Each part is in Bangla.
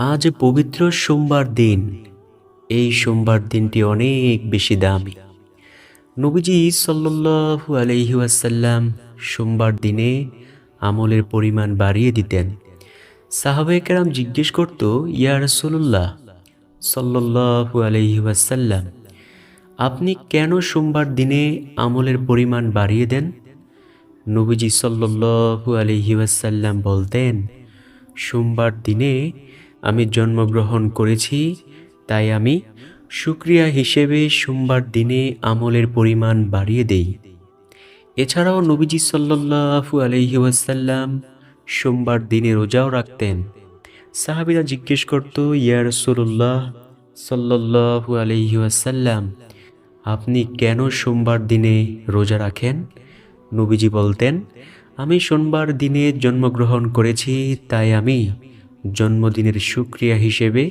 আজ পবিত্র সোমবার দিন। এই সোমবার দিনটি অনেক বেশি দামি। নবীজি সাল্লাল্লাহু আলাইহি ওয়াসাল্লাম সোমবার দিনে আমলের পরিমাণ বাড়িয়ে দিতেন। সাহাবায়ে জিজ্ঞেস করত, ইয়া রাসূলুল্লাহ সাল্লাল্লাহু আলাইহি ওয়াসাল্লাম, আপনি কেন সোমবার দিনে আমলের পরিমাণ বাড়িয়ে দেন? নবীজি সাল্লাল্লাহু আলাইহি ওয়াসাল্লাম বলতেন, সোমবার দিনে আমি জন্মগ্রহণ করেছি, তাই আমি শুক্রিয়া হিসেবে সোমবার দিনে আমলের পরিমাণ বাড়িয়ে দেই। এছাড়াও নবীজি সাল্লাল্লাহু আলাইহি ওয়াসাল্লাম সোমবার দিনে রোজাও রাখতেন। সাহাবীরা জিজ্ঞেস করত, ইয়া রাসূলুল্লাহ সাল্লাল্লাহু আলাইহি ওয়াসাল্লাম, আপনি কেন সোমবার দিনে রোজা রাখেন? নবীজি বলতেন, আমি সোমবার দিনে জন্মগ্রহণ করেছি, তাই আমি জন্মদিনের সুক্রিয়া হিসেবে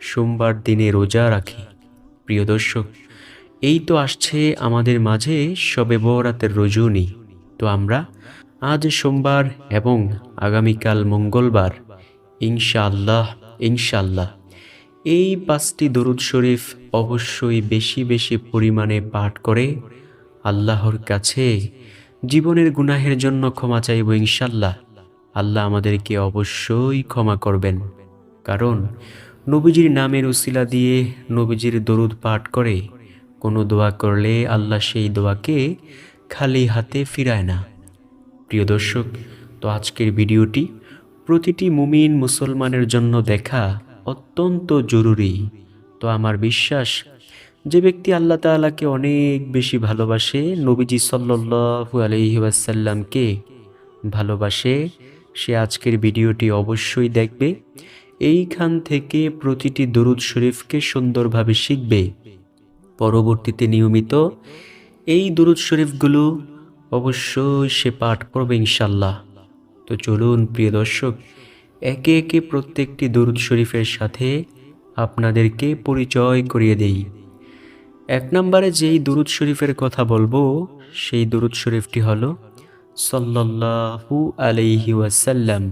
সোমবার দিনে রোজা রাখি। প্রিয় দর্শক, এই তো আসছে আমাদের মাঝে সবে বরাতের রজনী তো আমরা আজ সোমবার এবং আগামীকাল মঙ্গলবার, ইনশাআল্লাহ ইনশাআল্লাহ, এই পাঁচটি দরুদ শরীফ অবশ্যই বেশি বেশি পরিমাণে পাঠ করে আল্লাহর কাছে জীবনের গুনাহের জন্য ক্ষমা চাইব ইনশাল্লাহ আল্লাহ আমাদেরকে অবশ্যই ক্ষমা করবেন। কারণ নবীজির নামের উসিলা দিয়ে নবীজির দরুদ পাঠ করে কোনো দোয়া করলে আল্লাহ সেই দোয়াকে খালি হাতে ফিরায় না। প্রিয় দর্শক, তো আজকের ভিডিওটি প্রতিটি মুমিন মুসলমানের জন্য দেখা অত্যন্ত জরুরি। তো আমার বিশ্বাস, যে ব্যক্তি আল্লাহ তাআলাকে অনেক বেশি ভালোবাসে, নবীজি সাল্লাল্লাহু আলাইহি ওয়াসাল্লামকে ভালোবাসে সে আজকের ভিডিওটি অবশ্যই দেখবে। এইখান থেকে প্রতিটি দরুদ শরীফকে সুন্দরভাবে শিখবে। পরবর্তীতে নিয়মিত এই দরুদ শরীফগুলো অবশ্যই সে পাঠ করবে ইনশাল্লাহ তো চলুন, প্রিয় দর্শক, একে একে প্রত্যেকটি দরুদ শরীফের সাথে আপনাদেরকে পরিচয় করিয়ে দেই। এক নম্বরে যেই দুরুদ শরীফের কথা বলব, সেই দুরুদ শরীফটি হলো সাল্লাল্লাহু আলাইহি ওয়াসাল্লাম।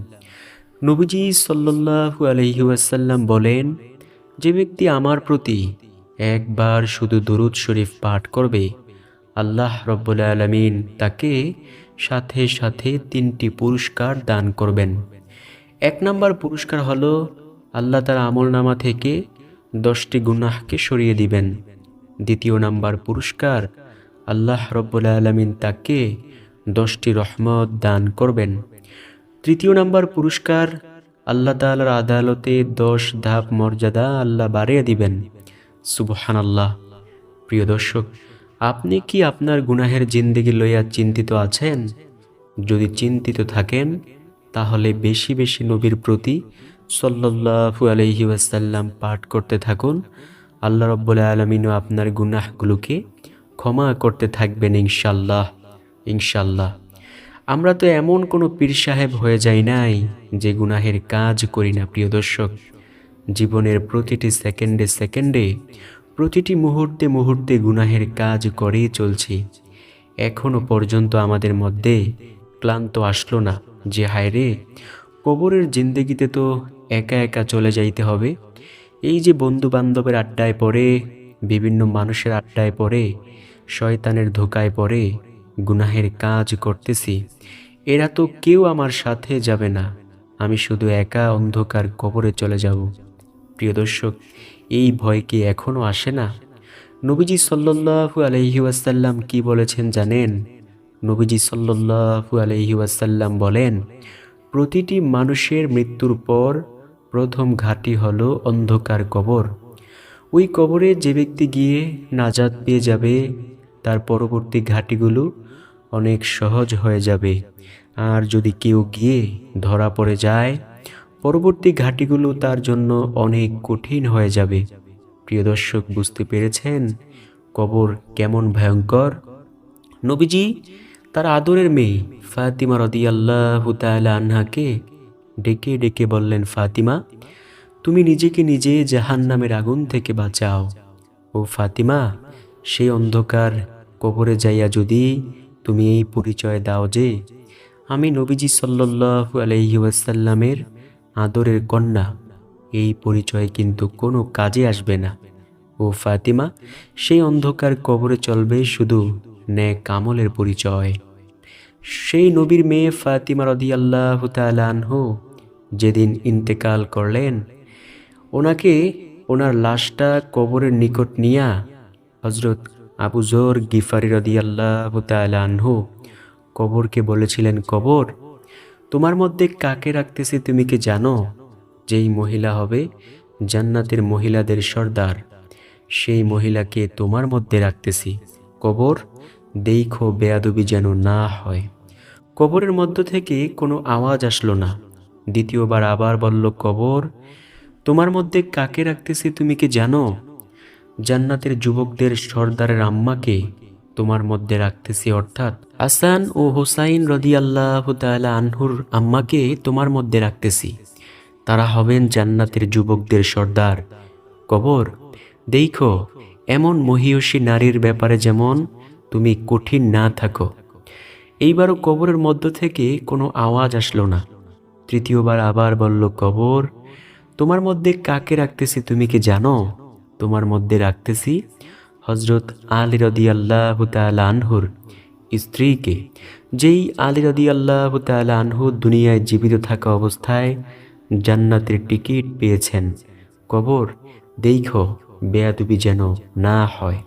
নবীজি সাল্লাল্লাহু আলাইহি ওয়াসাল্লাম বলেন, যে ব্যক্তি আমার প্রতি একবার শুধু দুরুদ শরীফ পাঠ করবে, আল্লাহ রব্বুল আলমিন তাকে সাথে সাথে তিনটি পুরস্কার দান করবেন। এক নম্বর পুরস্কার হলো আল্লাহ তার আমল নামা থেকে দশটি গুনাহকে সরিয়ে দিবেন। দ্বিতীয় নাম্বার পুরস্কার আল্লাহ রব্বুল আলমিন তাকে দশটি রহমত দান করবেন। তৃতীয় নাম্বার পুরস্কার, আল্লাহ তালার আদালতে দশ ধাপ মর্যাদা আল্লাহ বাড়িয়ে দিবেন। সুবহান আল্লাহ প্রিয় দর্শক, আপনি কি আপনার গুনাহের জিন্দিগি লইয়া চিন্তিত আছেন? যদি চিন্তিত থাকেন, তাহলে বেশি বেশি নবীর প্রতি সল্লাহু আলহি ওয়াসাল্লাম পাঠ করতে থাকুন। আল্লাহ রব্বুল আলমিনও আপনার গুনাহগুলোকে ক্ষমা করতে থাকবেন ইনশাল্লাহ ইনশাল্লাহ। আমরা তো এমন কোনো পীর সাহেব হয়ে যাই নাই যে গুনাহের কাজ করি না, প্রিয় দর্শক। জীবনের প্রতিটি সেকেন্ডে সেকেন্ডে, প্রতিটি মুহূর্তে মুহূর্তে গুনাহের কাজ করেই চলছি। এখনও পর্যন্ত আমাদের মধ্যে ক্লান্ত আসলো না যে, হায় রে, কবরের জিন্দগিতে তো একা একা চলে যাইতে হবে? এই যে বন্ধু বান্ধবের আড্ডায় পড়ে, বিভিন্ন মানুষের আড্ডায় পড়ে, শয়তানের ধোকায় পড়ে গুনাহের কাজ করতেছি, এরা তো কেউ আমার সাথে যাবে না। আমি শুধু একা অন্ধকার কবরে চলে যাব। প্রিয় দর্শক, এই ভয় কি এখনও আসে না? নবীজি সাল্লু আলহি ওয়াসাল্লাম কি বলেছেন জানেন? নবীজি সাল্লু আলহি ওয়াসাল্লাম বলেন, প্রতিটি মানুষের মৃত্যুর পর প্রথম ঘাটি হলো অন্ধকার কবর। ওই কবরে যে ব্যক্তি গিয়ে নাজাদ পেয়ে যাবে তার পরবর্তী ঘাটিগুলো অনেক সহজ হয়ে যাবে। আর যদি কেউ গিয়ে ধরা পড়ে যায়, পরবর্তী ঘাটিগুলো তার জন্য অনেক কঠিন হয়ে যাবে। প্রিয় দর্শক, বুঝতে পেরেছেন কবর কেমন ভয়ঙ্কর? নবীজি তার আদরের মেয়ে ফাতিমা রদিয়াল্লাহ আনহাকে ডেকে ডেকে বললেন, ফাতিমা, তুমি নিজেকে নিজে জাহান নামের আগুন থেকে বাঁচাও। ও ফাতিমা, সেই অন্ধকার কবরে যাইয়া যদি তুমি এই পরিচয় দাও যে আমি নবীজি সাল্লাল্লাহু আলহি ওয়াসাল্লামের আদরের কন্যা, এই পরিচয় কিন্তু কোনো কাজে আসবে না। ও ফাতিমা, সেই অন্ধকার কবরে চলবে শুধু ন্যায় কামলের পরিচয়। সেই নবীর মেয়ে ফাতিমা রদি আল্লাহ আনহু যেদিন ইন্তেকাল করলেন, ওনাকে ওনার লাশটা কবরের নিকট নিয়া হজরত আবু জোর গিফারি রদি আল্লাহ আনহু কবরকে বলেছিলেন, কবর, তোমার মধ্যে কাকে রাখতেছি তুমি কি জানো? যেই মহিলা হবে জান্নাতের মহিলাদের সর্দার, সেই মহিলাকে তোমার মধ্যে রাখতেছি। কবর দেখো বেয়াদবি যেন না হয়। কবরের মধ্য থেকে কোনো আওয়াজ আসলো না। দ্বিতীয়বার আবার বলল, কবর, তোমার মধ্যে কাকে রাখতেছি তুমি কি জানো? জান্নাতের যুবকদের সর্দারের আম্মাকে তোমার মধ্যে রাখতেছি, অর্থাৎ আসান ও হোসাইন রদি আল্লাহ আনহুর আম্মাকে তোমার মধ্যে রাখতেছি। তারা হবেন জান্নাতের যুবকদের সর্দার। কবর, দেখো, এমন মহিয়সী নারীর ব্যাপারে যেমন তুমি কঠিন না থাকো। এইবারও কবরের মধ্য থেকে কোনো আওয়াজ আসলো না। তৃতীয়বার আবার বলল, কবর, তোমার মধ্যে কাকে রাখতেছি তুমি কি জানো? তোমার মধ্যে রাখতেছি হজরত আলী রদি আল্লাহ আনহুর স্ত্রীকে। যেই আলী রদি আল্লাহ আনহু দুনিয়ায় জীবিত থাকা অবস্থায় জান্নাতের টিকিট পেয়েছেন। কবর দেখো, বেয়াদুবি যেন না হয়।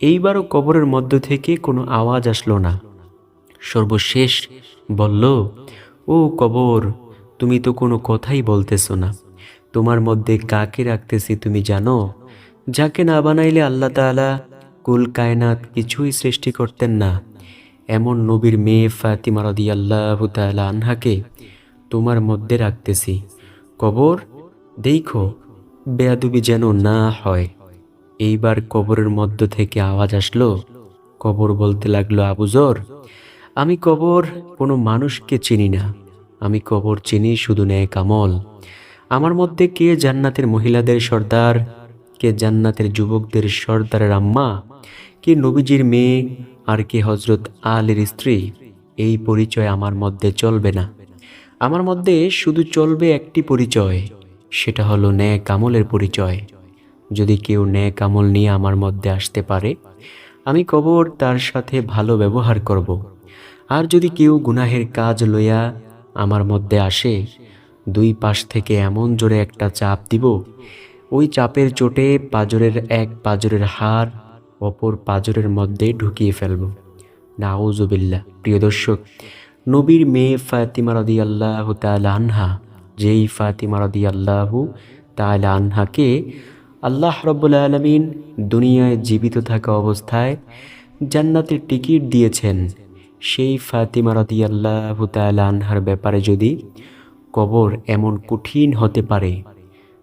এইবারও কবরের মধ্য থেকে কোনো আওয়াজ আসলো না। সর্বশেষ বলল, ও কবর, তুমি তো কোনো কথাই বলতেছো না। তোমার মধ্যে কাকে রাখতেছি তুমি জানো? যাকে না বানাইলে আল্লাহ তাআলা কুল কায়নাত কিছুই সৃষ্টি করতেন না। এমন নবীর মেয়ে ফাতিমা রদি আল্লাহ তাআলা আনহাকে তোমার মধ্যে রাখতেছি। কবর? দেখো, বেয়াদুবি যেন না হয়। এইবার কবরের মধ্য থেকে আওয়াজ আসলো, কবর বলতে লাগল আবুজর আমি কবর কোনো মানুষকে চিনি না। আমি কবর চিনি শুধু ন্যায় কামল আমার মধ্যে কে জান্নাতের মহিলাদের সর্দার কে জান্নাতের যুবকদের সর্দারের আম্মা, কে নবীজির মেয়ে আর কে হজরত আলীর স্ত্রী, এই পরিচয় আমার মধ্যে চলবে না আমার মধ্যে শুধু চলবে একটি পরিচয়, সেটা হলো ন্যায় কামলের পরিচয় যদি কেউ ন্যায় কামল নিয়ে আমার মধ্যে আসতে পারে, আমি কবর তার সাথে ভালো ব্যবহার করব। আর যদি কেউ গুনাহের কাজ লইয়া আমার মধ্যে আসে, দুই পাশ থেকে এমন জোরে একটা চাপ দিব ওই চাপের চোটে পাজরের এক পাজরের হার অপর পাজরের মধ্যে ঢুকিয়ে ফেলব। নাউজুবিল্লা প্রিয় দর্শক, নবীর মেয়ে ফাতিমা রদি আল্লাহ আনহা, যেই ফাতিমা রদি আল্লাহু আনহাকে আল্লাহ রব্বুল আলমিন দুনিয়ায় জীবিত থাকা অবস্থায় জান্নাতের টিকিট দিয়েছেন। সেই ফাতিমা রদি আল্লাহ আনহার ব্যাপারে যদি কবর এমন কঠিন হতে পারে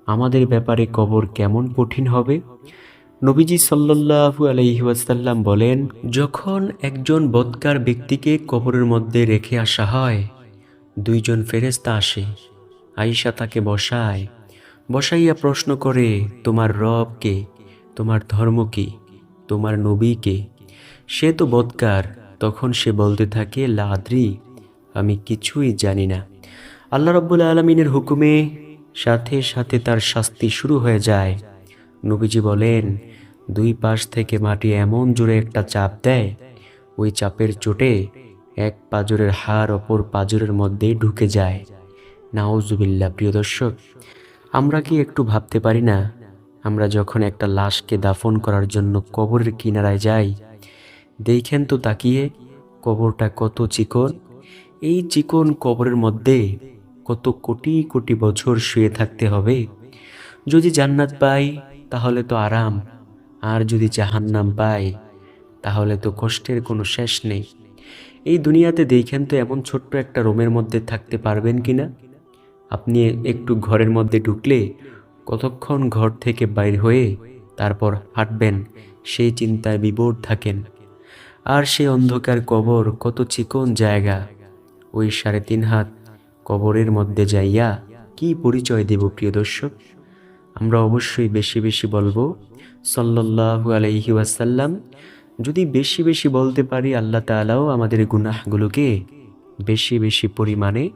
আমাদের ব্যাপারে কবর কেমন কঠিন হবে? নবীজি সাল্লাহু আলহিহাসাল্লাম বলেন, যখন একজন বৎকার ব্যক্তিকে কবরের মধ্যে রেখে আসা হয়, দুইজন ফেরেস্তা আসে। আইসা তাকে বসায়। বসাইয়া প্রশ্ন করে, তোমার রব কে? তোমার ধর্ম কি? তোমার নবী কে? সে তো বৎকার, তখন সে বলতে থাকে, লাদ্রি, আমি কিছুই জানি না। আল্লাহ রব্বুল আলমিনের হুকুমে সাথে সাথে তার শাস্তি শুরু হয়ে যায়। নবীজি বলেন, দুই পাশ থেকে মাটি এমন জোরে একটা চাপ দেয়, ওই চাপের চোটে এক পাজরের হার অপর পাজরের মধ্যে ঢুকে যায়। নাওজুবিল্লা প্রিয় দর্শক, আমরা কি একটু ভাবতে পারি না, আমরা যখন একটা লাশকে দাফন করার জন্য কবরের কিনারায় যাই, দেখেন তো তাকিয়ে কবরটা কত চিকন। এই চিকন কবরের মধ্যে কত কোটি কোটি বছর শুয়ে থাকতে হবে। যদি জান্নাত পাই, তাহলে তো আরাম। আর যদি জাহান্নাম পাই, তাহলে তো কষ্টের কোনো শেষ নেই। এই দুনিয়াতে দেখেন তো এমন ছোট্ট একটা রুমের মধ্যে থাকতে পারবেন কি না আপনি একটু ঘরের মধ্যে ঢুকলে, কতক্ষণ ঘর থেকে বাইর হয়ে তারপর হাঁটবেন, সেই চিন্তায় বিবোধ থাকেন। আর সেই অন্ধকার কবর কত চিকন জায়গা। ওই সাড়ে তিন হাত কবরের মধ্যে যাইয়া কি পরিচয় দেব প্রিয় দর্শক? আমরা অবশ্যই বেশি বেশি বলব সাল্লাহু আলাইহি ওয়াসাল্লাম, যদি বেশি বেশি বলতে পারি, আল্লাহ তালাও আমাদের গুনাহগুলোকে বেশি বেশি পরিমাণে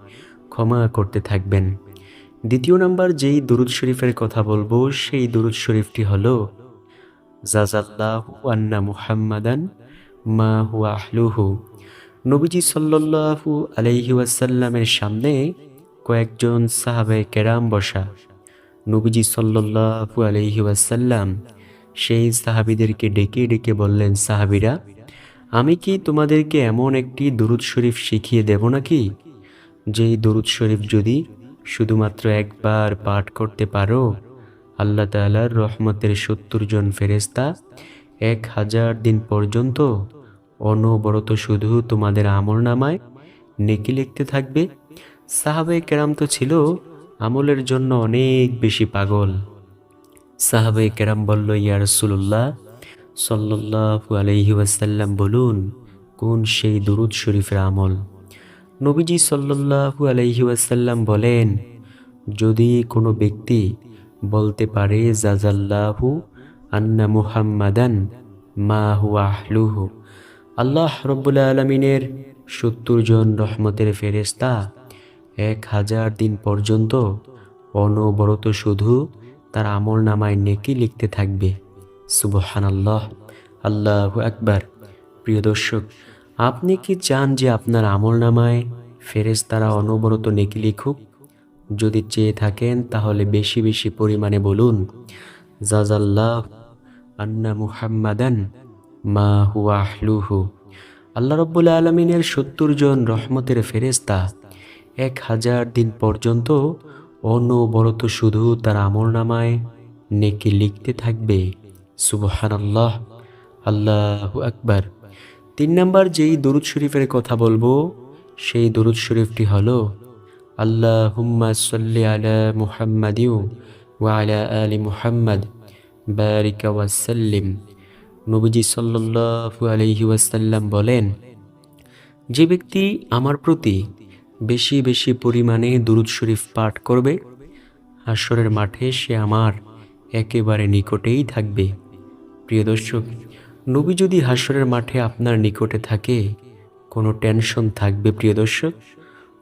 ক্ষমা করতে থাকবেন। দ্বিতীয় নাম্বার যেই দুরুদ শরীফের কথা বলব, সেই দুরুদ শরীফটি হল জাজাল্লাহ আন্না মুহাম্মাদান মা হুয়া আহলুহু। নবীজি সাল্লাল্লাহু আলাইহি ওয়াসাল্লামের সামনে কয়েকজন সাহাবে কেরাম বসা। নবীজি সাল্লাল্লাহু আলাইহি ওয়াসাল্লাম সেই সাহাবিদেরকে ডেকে ডেকে বললেন, সাহাবিরা, আমি কি তোমাদেরকে এমন একটি দরুদ শরীফ শিখিয়ে দেব নাকি? যেই দরুদ শরীফ যদি শুধুমাত্র একবার পাঠ করতে পারো, আল্লাহ তালার রহমতের সত্তর জন ফেরেস্তা এক হাজার দিন পর্যন্ত অনবরত শুধু তোমাদের আমল নামায় নেকি লিখতে থাকবে। সাহাবে কেরাম তো ছিল আমলের জন্য অনেক বেশি পাগল। সাহাবে কেরাম বলল, ইয়া রসুল্লাহ আলাইহি ওয়াসাল্লাম বলুন, কোন সেই দুরুদ শরীফের আমল? নবীজি সাল্লাল্লাহু আলাইহি ওয়াসাল্লাম বলেন, যদি কোনো ব্যক্তি বলতে পারে, জাজাল্লাহু আন্না মুহাম্মাদান মা হুয়া আহলুহু আল্লাহ রব্বুল আলমিনের সত্তর জন রহমতের ফেরেস্তা এক হাজার দিন পর্যন্ত অনবরত শুধু তার আমল নামায় নেকি লিখতে থাকবে। সুবহান আল্লাহ আল্লাহ আকবার। প্রিয় দর্শক, আপনি কি চান যে আপনার আমল নামায় ফেরেস তারা অনবরত নেকি লিখুক? যদি চেয়ে থাকেন, তাহলে বেশি বেশি পরিমাণে বলুন, জাজাল্লাহ আন্না মুহাম্মাদান মা হুয়া আল্লাহ রব্বুল আলমিনের সত্তর জন রহমতের ফেরেস্তা এক হাজার দিন পর্যন্ত অনবরত শুধু তার আমল নামায় নেকি লিখতে থাকবে। সুবহান আল্লাহ আল্লাহ আকবার। তিন নাম্বার যেই দরুদ শরীফের কথা বলব, সেই দরুদ শরীফটি হলো আল্লাহ হুম্মা সাল্লি আলা মুহাম্মাদিউ ওয়া আলা আলি মুহাম্মদ, বারিকা ওয়াসাল্লিম নবীজি সাল্লাল্লাহু আলাইহি ওয়াসাল্লাম বলেন, যে ব্যক্তি আমার প্রতি বেশি বেশি পরিমাণে দুরুদ শরীফ পাঠ করবে হাস্যরের মাঠে সে আমার একেবারে নিকটেই থাকবে। প্রিয় দর্শক, নবী যদি হাস্যরের মাঠে আপনার নিকটে থাকে, কোনো টেনশন থাকবে প্রিয় দর্শক?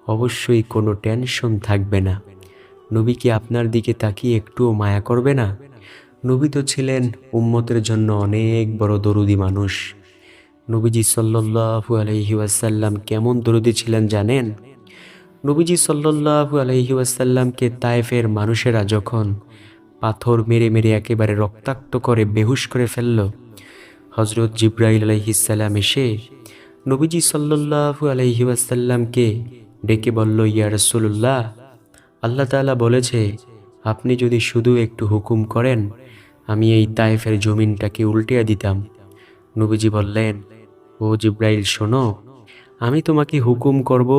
অবশ্যই কোনো টেনশন থাকবে না। নবী কি আপনার দিকে তাকিয়ে একটুও মায়া করবে না? নবী তো ছিলেন উম্মতের জন্য অনেক বড় দরুদি মানুষ। নবীজি সাল্লাহু আলহি ওয়াসাল্লাম কেমন দরুদি ছিলেন জানেন? নবীজি সাল্লাহু আলহি ওয়াসাল্লামকে তায়েফের মানুষেরা যখন পাথর মেরে মেরে একেবারে রক্তাক্ত করে বেহুশ করে ফেলল হজরত জিব্রাইল আলহিসাল্লাম এসে নবীজি সাল্লাহু আলহি ওয়াসাল্লামকে ডেকে বলল, ইয়া রসুল্লাহ আল্লাহ তালা বলেছে, আপনি যদি শুধু একটু হুকুম করেন আমি এই তায়েফের জমিনটাকে উল্টিয়ে দিতাম। নবীজি বললেন, ও জিব্রাইল, শোনো, আমি তোমাকে হুকুম করব,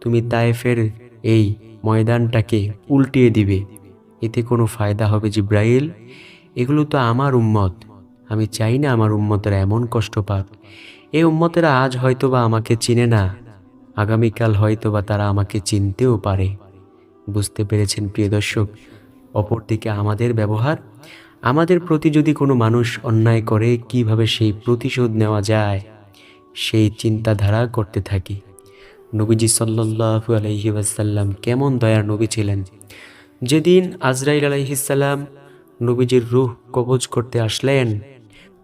তুমি তায়েফের এই ময়দানটাকে উল্টিয়ে দিবে। এতে কোনো ফায়দা হবে জিব্রাইল? এগুলো তো আমার উম্মত। আমি চাই না আমার উম্মতেরা এমন কষ্ট পাক। এই উম্মতেরা আজ হয়তো বা আমাকে চিনে না, আগামীকাল হয়তো বা তারা আমাকে চিনতেও পারে। বুঝতে পেরেছেন প্রিয় দর্শক, অপরদিকে আমাদের ব্যবহার আমাদের প্রতি যদি কোনো মানুষ অন্যায় করে, কীভাবে সেই প্রতিশোধ নেওয়া যায়? সেই চিন্তাধারা করতে থাকি। নবীজি সাল্লু আলহি ওয়াসাল্লাম কেমন দয়ার নবী ছিলেন। যেদিন আজরাইল আলাইহিসাল্লাম নবীজির রুহ কবজ করতে আসলেন,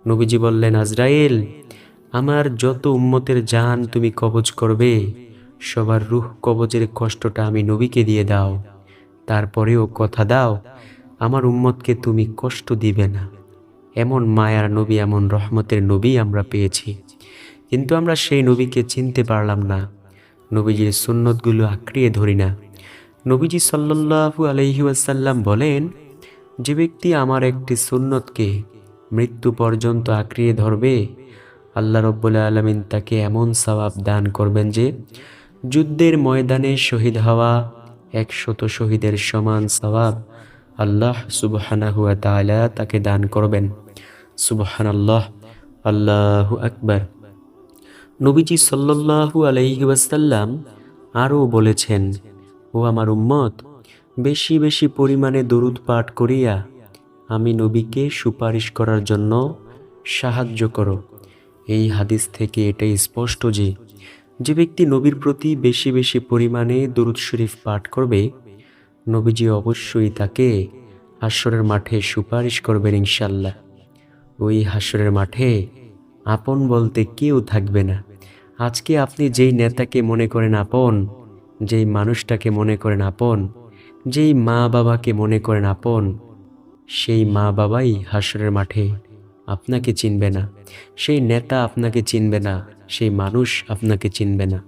নবীজি বললেন, আজরাইল, আমার যত উম্মতের জান তুমি কবজ করবে, সবার রুহ কবজের কষ্টটা আমি নবীকে দিয়ে দাও। তারপরেও কথা দাও আমার উম্মতকে তুমি কষ্ট দিবে না। এমন মায়ার নবী, এমন রহমতের নবী আমরা পেয়েছি। কিন্তু আমরা সেই নবীকে চিনতে পারলাম না। নবীজির সুন্নতগুলো আঁকড়িয়ে ধরি না। নবীজি সাল্লু আলহি আসাল্লাম বলেন, যে ব্যক্তি আমার একটি সুন্নতকে মৃত্যু পর্যন্ত আঁকড়িয়ে ধরবে, আল্লাহ রব্বুল্লা আলমিন তাকে এমন সবাব দান করবেন যে, যুদ্ধের ময়দানে শহীদ হওয়া একশত শহীদের সমান সবাব আল্লাহ সুবহানা হুয়া তালা তাকে দান করবেন। সুবহান আল্লাহ আল্লাহ আকবর। নবীজি সাল্লাহু আলাইহি ওয়াসাল্লাম আরও বলেছেন, ও আমার উম্মত, বেশি বেশি পরিমাণে দরুদ পাঠ করিয়া আমি নবীকে সুপারিশ করার জন্য সাহায্য করো। এই হাদিস থেকে এটাই স্পষ্ট যে যে ব্যক্তি নবীর প্রতি বেশি বেশি পরিমাণে দরুদ শরীফ পাঠ করবে নবীজি অবশ্যই তাকে হাস্যরের মাঠে সুপারিশ করবেন ইনশাল্লাহ। ওই হাস্যরের মাঠে আপন বলতে কেউ থাকবে না। আজকে আপনি যেই নেতাকে মনে করেন আপন, যেই মানুষটাকে মনে করেন আপন, যেই মা বাবাকে মনে করেন আপন, সেই মা বাবাই হাসরের মাঠে আপনাকে চিনবে না। সেই নেতা আপনাকে চিনবে না, সেই মানুষ আপনাকে চিনবে না।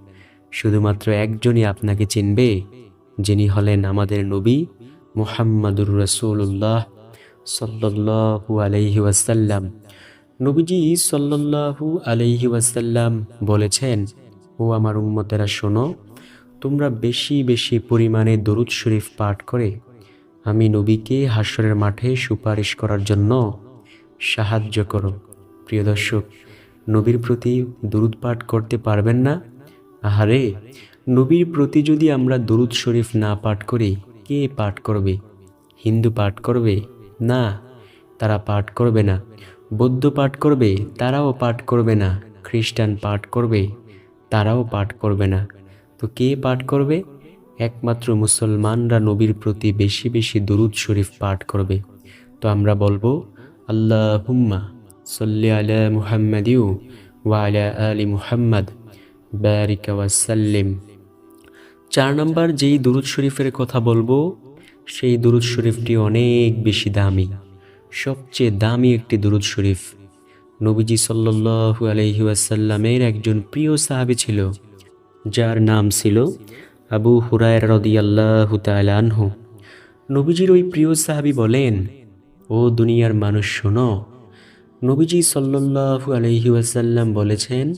শুধুমাত্র একজনই আপনাকে চিনবে যিনি হলেন আমাদের নবী মুহাম্মাদুর রসুল্লাহ সাল্লাল্লাহু আলাইহি ওয়াসাল্লাম। নবীজি সাল্লাল্লাহু আলাইহি ওয়াসাল্লাম বলেছেন, ও আমার উম্মতেরা, শোনো, তোমরা বেশি বেশি পরিমাণে দরুদ শরীফ পাঠ করে, আমি নবীকে হাসরের মাঠে সুপারিশ করার জন্য সাহায্য করো। প্রিয় দর্শক, নবীর প্রতি দরুদ পাঠ করতে পারবেন না? আহারে নবীর প্রতি যদি আমরা দরুদ শরীফ না পাঠ করি, কে পাঠ করবে? হিন্দু পাঠ করবে? না, তারা পাঠ করবে না। বৌদ্ধ পাঠ করবে? তারাও পাঠ করবে না। খ্রিস্টান পাঠ করবে? তারাও পাঠ করবে না। তো কে পাঠ করবে? একমাত্র মুসলমানরা নবীর প্রতি বেশি বেশি দরুদ শরীফ পাঠ করবে। তো আমরা বলব আল্লাহ হুম্মা সল্লি আলা মুহাম্মাদিউ ওয়া আলা আলি মুহাম্মদ। বারিকা ওয়াসাল্লিম চার নম্বর যেই দুরুদ শরীফের কথা বলব, সেই দুরুদ শরীফটি অনেক বেশি দামি। সবচেয়ে দামি একটি দুরুদ শরীফ। নবীজি সাল্লু আলহি ওয়াসাল্লামের একজন প্রিয় সাহাবি ছিল, যার নাম ছিল আবু হুরায় রদিয়াল্লাহু তালানহু নবীজির ওই প্রিয় সাহাবি বলেন, ও দুনিয়ার মানুষ, শোনো, নবীজি সাল্লাল্লাহু আলহি ওয়াসাল্লাম বলেছেন,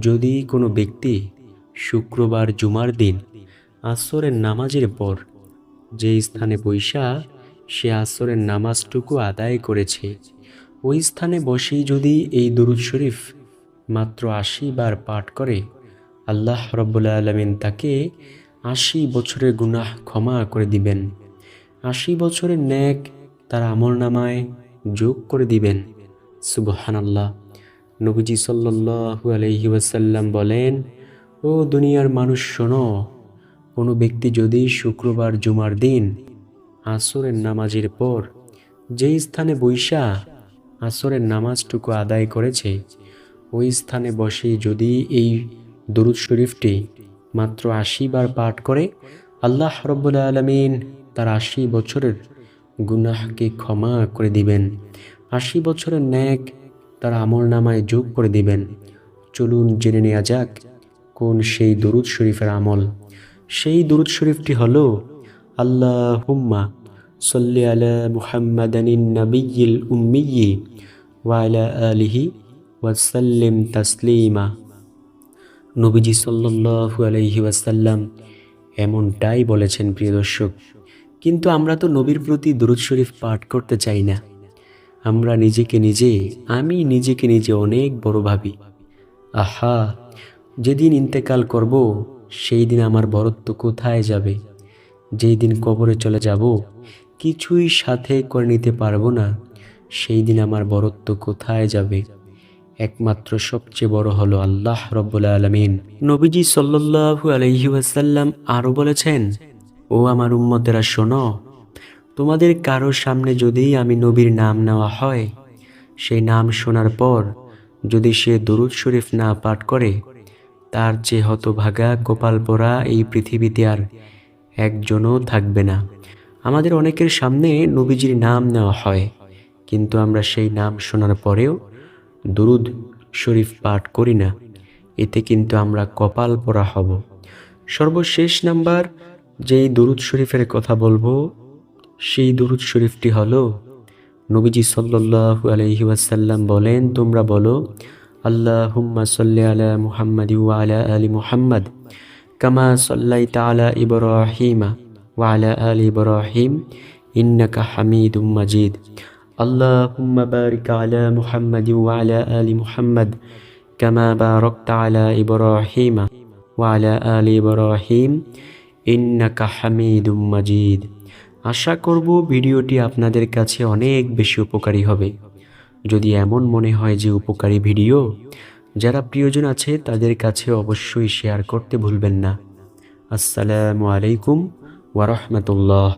যদি কোনো ব্যক্তি শুক্রবার, জুমার দিন আসরের নামাজের পর যে স্থানে বৈশা, সে আসরের নামাজটুকু আদায় করেছে। ওই স্থানে বসেই যদি এই দরুদ শরীফ মাত্র আশি বার পাঠ করে, আল্লাহ রব্বুল্লা আলমিন তাকে আশি বছরের গুনাহ ক্ষমা করে দিবেন। আশি বছরের ন্যাক তার আমল নামায় যোগ করে দিবেন। সুবহানাল্লাহ। নবীজি সাল্লাল্লাহু আলাইহি ওয়াসাল্লাম বলেন, ও দুনিয়ার মানুষ শোনো কোনো ব্যক্তি যদি শুক্রবার জুমার দিন আসরের নামাজের পর যেই স্থানে বৈশা আসরের নামাজটুকু আদায় করেছে, ওই স্থানে বসে যদি এই দরুদ শরীফটি মাত্র আশি বার পাঠ করে, আল্লাহ রব্বুল্লা আলমিন তার আশি বছরের গুনাহকে ক্ষমা করে দিবেন। আশি বছরের ন্যাক তার আমল নামায় যোগ করে দিবেন। চলুন জেনে নেওয়া যাক কোন সেই দরুদ শরীফের আমল। সেই দরুদ শরীফটি হল আল্লাহ হুম্মা সল্লি আলা মুহাম্মাদানিন নবিয়িল উম্মিয়ি ওয়ালা আলিহি ওয়াসাল্লিম তাসলিমা। নবীজি সাল্লাল্লাহু আলাইহি ওয়াসাল্লাম এমনটাই বলেছেন, প্রিয় দর্শক। কিন্তু আমরা তো নবীর প্রতি দরুদ শরীফ পাঠ করতে চাই না। আমরা নিজেকে নিজে, আমি নিজেকে নিজে অনেক বড় ভাবি। আহা, যেদিন ইন্তেকাল করব সেই দিন আমার বরত্ব কোথায় যাবে? যেই দিন কবরে চলে যাব, কিছুই সাথে করে নিতে পারব না। সেই দিন আমার বরত্ব কোথায় যাবে? একমাত্র সবচেয়ে বড় হলো আল্লাহ রব্বুল আলমিন। নবীজি সাল্লু আলহি ওয়াসাল্লাম আরও বলেছেন, ও আমার উম্মতেরা, শোনো, তোমাদের কারোর সামনে যদি আমি নবীর নাম নেওয়া হয়, সেই নাম শোনার পর যদি সে দরুদ শরীফ না পাঠ করে তার যে হতভাগা কপাল পরা এই পৃথিবীতে আর একজনও থাকবে না। আমাদের অনেকের সামনে নবীজির নাম নেওয়া হয়, কিন্তু আমরা সেই নাম শোনার পরেও দরুদ শরীফ পাঠ করি না। এতে কিন্তু আমরা কপাল পরা হব। সর্বশেষ নাম্বার, যেই দরুদ শরীফের কথা বলব, সেই দরুদ শরীফটি হলো নবীজি সাল্লাল্লাহু আলাইহি ওয়াসাল্লাম বলেন, তোমরা বলো আলা মুহাম্মাদি কামা আলা আলা হামিদুম আশা করব ভিডিওটি আপনাদের কাছে অনেক বেশি উপকারী হবে। যদি এমন মনে হয় যে উপকারী ভিডিও, যারা প্রিয়জন আছে তাদের কাছে অবশ্যই শেয়ার করতে ভুলবেন না। আসসালামু আলাইকুম ওয়ারহমতুল্লাহ